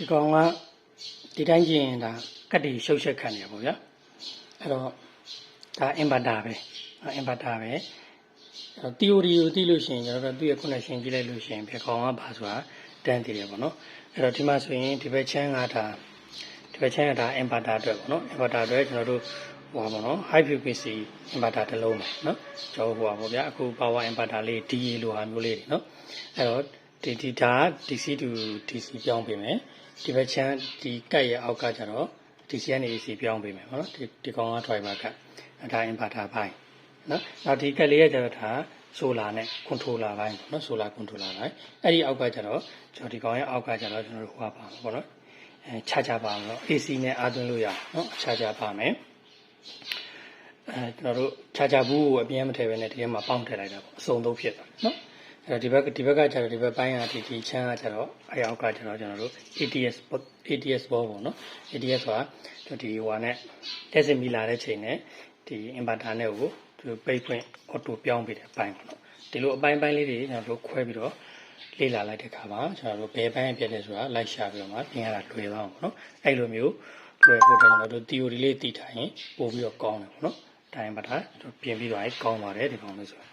ဒီကောင်ကဒီတိုင်းကြည့်ရင်ဒါကတ်တီရှုပ်ရှက်ခံနေရပေါ့ဗျာအဲ့တော့ဒါအင်ဗာတာပဲအင်ဗာတာပဲအဲ့တော့ theory ကိုသိလို့ရှိရင်ကျွန်တော်တို့သူ့ရဲ့ connection ကြည့်လိုက်လို့ရှိရင်ဘယ်ကောင်ကဘာဆိုတာတန်းသိတယ်ပေါ့နော်အဲ့တော့ဒီမှာဆိုရင်ဒီဘက်ချမ်းကဒါဒီဘက်ချမ်းကဒါ inverter အတွက်ပေါ့နော် inverter အတွက်ကျွန်တော်တို့ဟိုပါပေါ့နော် high frequency inverter တစ်လုံးပဲနော်ကျွန်တော်ဟိုပါပေါ့ဗျာအခု power inverter လေး DA လိုဟာမျိုးလေးတွေနော်အဲ့တော့ ဒီဒီဒါ DC to DC ပြောင်းပေးမယ်ဒီဘက်ချမ်းဒီကတ်ရဲ့အောက်ကကျတော့ DC ကနေ AC ပြောင်းပေးမယ်ပေါ့နော်ဒီဒီကောင်က driver ကဒါ inverter ဘိုင်းနော်နောက်ဒီကတ်လေးရဲ့ကျတော့ဒါ solar နဲ့ controller ဘိုင်းပေါ့နော် solar controller ဘိုင်းအဲ့ဒီအောက်ကကျတော့ကျွန်တော်ဒီကောင်ရဲ့အောက်ကကျတော့ကျွန်တော်တို့ဟိုပါပါပေါ့နော်အဲခြားခြားပါမယ်နော် AC နဲ့အားသွင်းလို့ရအောင်နော်ခြားခြားပါမယ်အဲကျွန်တော်တို့ခြားခြားဘူးကိုအပြင်းမထည့်ဘဲနဲ့ဒီထဲမှာပေါင်းထည့်လိုက်တာပေါ့အစုံသုံးဖြစ်သွားတယ်နော် အဲ့တော့ဒီဘက်ဒီဘက်ကကျတော့ဒီဘက်ပိုင်းကဒီဒီချမ်းကကျတော့အဲ့အောက်ကကျတော့ကျွန်တော်တို့ ATS ATS ဘောပေါ့နော် ATS ဆိုတာဒီဟိုဟာနဲ့တက်စင်မီလာတဲ့ချိန်နဲ့ဒီ inverter နဲ့ကိုသူပိတ်ဖွင့် auto ပြောင်းပေးတဲ့အပိုင်းပေါ့နော်ဒီလိုအပိုင်းပိုင်းလေးတွေကျွန်တော်တို့ခွဲပြီးတော့လေ့လာလိုက်တဲ့အခါမှာကျွန်တော်တို့ဘယ်ပိုင်းပြည့်လဲဆိုတာလိုက်ရှာပြီးတော့မှပြင်ရတာတွေ့သွားအောင်ပေါ့နော်အဲ့လိုမျိုးတွေ့ဖို့ကျွန်တော်တို့ theory လေးသိထားရင်ပို့ပြီးတော့ကောင်းတယ်ပေါ့နော်တိုင်းပါတာပြင်ပြီးတော့ကောင်းပါတယ်ဒီကောင်လေးဆိုတာ